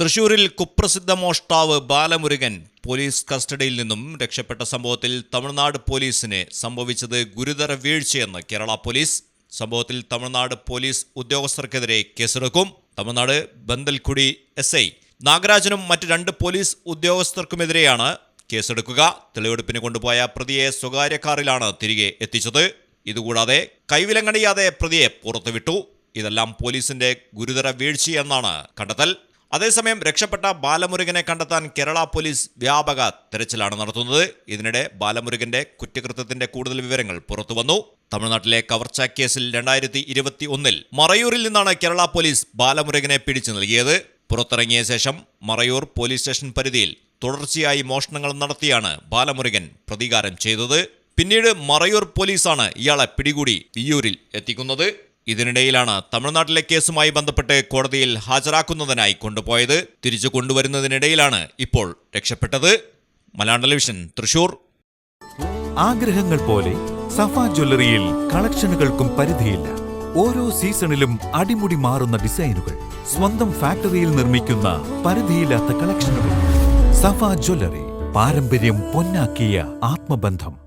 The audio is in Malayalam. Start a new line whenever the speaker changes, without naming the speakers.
തൃശൂരിൽ കുപ്രസിദ്ധ മോഷ്ടാവ് ബാലമുരുകൻ പോലീസ് കസ്റ്റഡിയിൽ നിന്നും രക്ഷപ്പെട്ട സംഭവത്തിൽ തമിഴ്നാട് പോലീസിന് സംഭവിച്ചത് ഗുരുതര വീഴ്ചയെന്ന് കേരള പോലീസ്. സംഭവത്തിൽ തമിഴ്നാട് പോലീസ് ഉദ്യോഗസ്ഥർക്കെതിരെ കേസെടുക്കും. Tamil Nadu Bandalkudi S I. നാഗരാജനും മറ്റ് രണ്ട് പോലീസ് ഉദ്യോഗസ്ഥർക്കുമെതിരെയാണ് കേസെടുക്കുക. തെളിവെടുപ്പിന് കൊണ്ടുപോയ പ്രതിയെ സ്വകാര്യ കാറിലാണ് തിരികെ എത്തിച്ചത്. ഇതുകൂടാതെ കൈവിലങ്ങണിയാതെ പ്രതിയെ പുറത്തുവിട്ടു. ഇതെല്ലാം പോലീസിന്റെ ഗുരുതര വീഴ്ചയെന്നാണ് കണ്ടെത്തൽ. അതേസമയം രക്ഷപ്പെട്ട ബാലമുരുകനെ കണ്ടെത്താൻ കേരള പോലീസ് വ്യാപക തെരച്ചിലാണ് നടത്തുന്നത്. ഇതിനിടെ ബാലമുരുകന്റെ കുറ്റകൃത്യത്തിന്റെ കൂടുതൽ വിവരങ്ങൾ പുറത്തുവന്നു തമിഴ്നാട്ടിലെ കവർച്ച കേസിൽ രണ്ടായിരത്തി ഇരുപത്തി ഒന്നിൽ മറയൂരിൽ നിന്നാണ് കേരള പോലീസ് ബാലമുരുകനെ പിടിച്ചു നൽകിയത്. പുറത്തിറങ്ങിയ ശേഷം മറയൂർ പോലീസ് സ്റ്റേഷൻ പരിധിയിൽ തുടർച്ചയായി മോഷണങ്ങൾ നടത്തിയാണ് ബാലമുരുകൻ പ്രതികാരം ചെയ്തത്. പിന്നീട് മറയൂർ പോലീസാണ് ഇയാളെ പിടികൂടി വിയ്യൂരിൽ എത്തിക്കുന്നത്. ഇതിനിടയിലാണ് തമിഴ്നാട്ടിലെ കേസുമായി ബന്ധപ്പെട്ട് കോടതിയിൽ ഹാജരാക്കുന്നതിനായി കൊണ്ടുപോയത്. തിരിച്ചു കൊണ്ടുവരുന്നതിനിടയിലാണ് ഇപ്പോൾ രക്ഷപ്പെട്ടത്. മലയാളം ടെലിവിഷൻ തൃശൂർ.
ആഗ്രഹങ്ങൾ പോലെ സഫ ജ്വല്ലറിയിൽ കളക്ഷനുകൾക്കും പരിധിയില്ല. ഓരോ സീസണിലും അടിമുടി മാറുന്ന ഡിസൈനുകൾ സ്വന്തം ഫാക്ടറിയിൽ നിർമ്മിക്കുന്ന പരിധിയില്ലാത്ത കളക്ഷനുകൾ. സഫ ജ്വല്ലറി പാരമ്പര്യം പൊന്നാക്കിയ ആത്മബന്ധം.